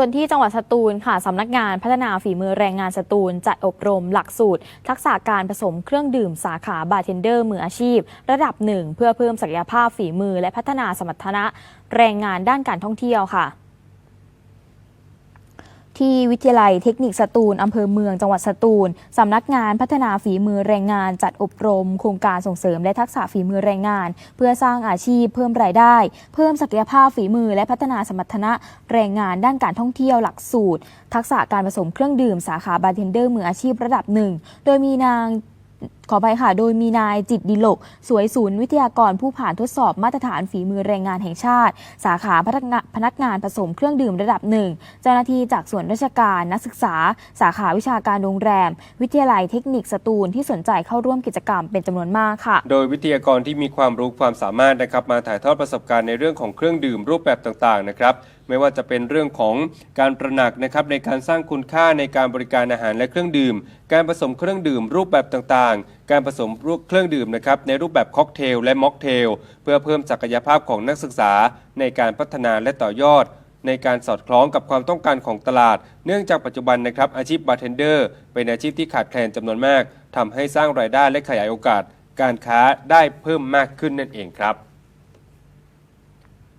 ส่วนที่จังหวัดสตูลค่ะสำนักงานพัฒนาฝีมือแรงงานสตูล จัดอบรมหลักสูตร ทักษะการผสมเครื่องดื่มสาขาบาร์เทนเดอร์มืออาชีพ ระดับหนึ่งเพื่อเพิ่มศักยภาพฝีมือและพัฒนาสมรรถนะแรงงานด้านการท่องเที่ยวค่ะ ที่วิทยาลัยเทคนิคสตูลอำเภอเมืองจังหวัดสตูลสำนักงานพัฒนาฝีมือแรงงาน จัดอบรม โครงการส่งเสริมและทักษะฝีมือแรงงาน เพื่อสร้างอาชีพเพิ่มรายได้ เพิ่มศักยภาพฝีมือ และพัฒนาสมรรถนะแรงงานด้านการท่องเที่ยวหลักสูตร ทักษะการผสมเครื่องดื่มสาขาบาร์เทนเดอร์มืออาชีพระดับหนึ่งโดยมีนาง ขอไปค่ะ โดยมีนายจิตดิลก สวยศูนย์วิทยากรผู้ผ่านทดสอบมาตรฐานฝีมือแรงงานแห่งชาติ สาขาพนักงานพนักงานผสมเครื่องดื่มระดับหนึ่ง เจ้าหน้าที่จากส่วนราชการนักศึกษา สาขาวิชาการโรงแรม วิทยาลัยเทคนิคสตูลที่สนใจเข้าร่วมกิจกรรมเป็นจำนวนมากค่ะ โดยวิทยากรที่มีความรู้ความสามารถนะครับมาถ่ายทอดประสบการณ์ในเรื่องของเครื่องดื่มรูปแบบต่างๆนะครับ ไม่ว่าจะเป็นเรื่องของการประหนักนะครับในการสร้างคุณค่าในการบริการอาหารและเครื่องดื่ม การผสมเครื่องดื่มรูปแบบต่างๆ การผสมรูปเครื่องดื่มนะครับในรูปแบบค็อกเทลและม็อกเทลเพื่อเพิ่มศักยภาพของนักศึกษา ในการพัฒนาและต่อยอดในการสอดคล้องกับความต้องการของตลาด เนื่องจากปัจจุบันนะครับอาชีพบาร์เทนเดอร์เป็นอาชีพที่ขาดแคลนจำนวนมากทำให้สร้างรายได้และขยายโอกาส การค้าได้เพิ่มมากขึ้นนั่นเองครับ